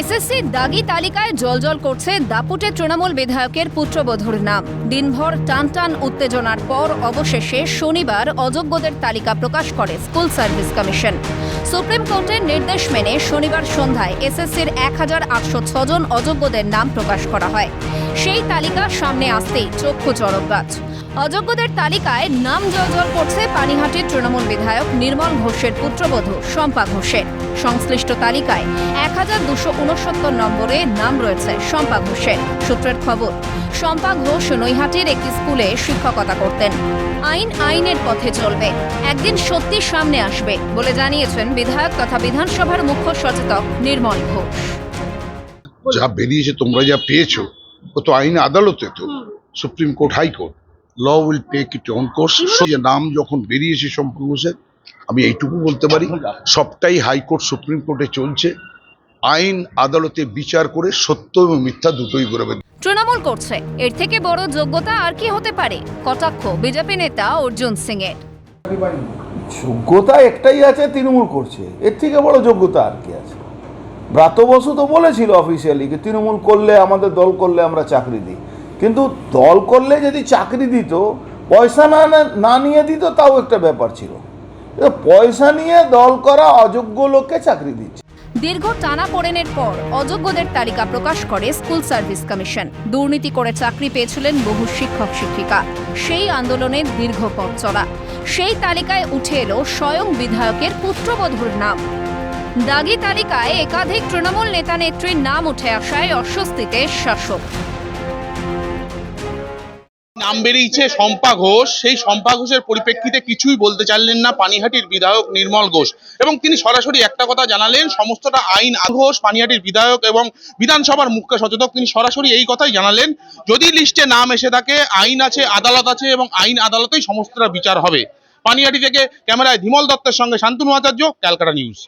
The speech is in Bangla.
এসএসসি দাগি তালিকায় জলজল করছে দাপুটে তৃণমূল বিধায়কের পুত্রবধূর নাম। দিনভর টান টান উত্তেজনার পর অবশেষে শনিবার অযোগ্যদের তালিকা প্রকাশ করে স্কুল সার্ভিস কমিশন। সুপ্রিম কোর্টের নির্দেশ মেনে শনিবার সন্ধ্যায় এসএসসির এক হাজার আটশো ছজন অযোগ্যদের নাম প্রকাশ করা হয়। সেই তালিকা সামনে আসতেই চক্ষু চড়ক গাছ অযোগ্যদের তালিকায় নাম জলজল করছে পানিহাটির তৃণমূল বিধায়ক নির্মল ঘোষের পুত্রবধূ শম্পা ঘোষের সংশ্লিষ্ট তালিকায় এক হাজার দুশো উনসত্তর নম্বরে নাম রয়েছে শম্পা ঘোষের সূত্রের খবর। শম্পা ঘোষ নৈহাটির একটি স্কুলে শিক্ষকতা করতেন। আইন আইনের পথে চলবে একদিন সত্যি সামনে আসবে বলে জানিয়েছেন বিধায়ক তথা বিধানসভার মুখ্য সচেতক নির্মল ঘোষ। যা বেরিয়েছে তোমরা যা পেয়েছ ও তো আইন আদালতে তো। Supreme court high court. Law will take it on course. যে নাম যখন বেরিয়েছে সম্পূর্ণ স্যার আমি এইটুকু বলতে পারি সবটাই হাইকোর্ট সুপ্রিম কোর্টে চলছে। আইন আদালতে বিচার করে সত্য এবং মিথ্যা দুটোই বেরোবে তৃণমূল করছে। এর থেকে বড় যোগ্যতা আর কি হতে পারে? কটাক্ষ বিজেপি নেতা অর্জুন সিং এর যোগ্যতা একটাই আছে তৃণমূল করছে। এর থেকে বড় যোগ্যতা আর কি আছে? ব্রাত বসু তো বলেছিল অফিসিয়ালি কি তৃণমূল করলে আমাদের দল করলে আমরা চাকরি দিই। কিন্তু দল করলে যদি চাকরি দিত, পয়সা না না- নিয়ে দিত, তাও একটা ব্যাপার ছিল। পয়সা নিয়ে দল করা অযোগ্য লোককে চাকরি দিচ্ছে। দীর্ঘ টানা পড়েনের পর অযোগ্যদের তালিকা প্রকাশ করে স্কুল সার্ভিস কমিশন। দুর্নীতি করে চাকরি পেয়েছিলেন বহু শিক্ষক, শিক্ষিকা। সেই আন্দোলনের দীর্ঘ পথ চলা। সেই তালিকায় উঠে এলো স্বয়ং বিধায়কের পুত্রবধূর নাম। দাগি তালিকায় একাধিক তৃণমূল নেতা নেত্রীর নাম উঠে আসায় অস্বস্তিতে শাসক। নাম বেরিয়েছে শম্পা ঘোষ। সেই শম্পা ঘোষের পরিপ্রেক্ষিতে কিছুই বলতে চাইলেন না পানিহাটির বিধায়ক নির্মল ঘোষ। এবং তিনি সরাসরি একটা কথা জানালেন, সমস্তটা আইন ঘোষ, পানিহাটির বিধায়ক এবং বিধানসভার মুখ্য সচেতক, তিনি সরাসরি এই কথাই জানালেন, যদি লিস্টে নাম এসে থাকে, আইন আছে, আদালত আছে এবং আইন আদালতেই সমস্তটা বিচার হবে। পানিহাটি থেকে ক্যামেরায় ধীমল দত্তের সঙ্গে শান্তনু আচার্য, ক্যালকাটা নিউজ।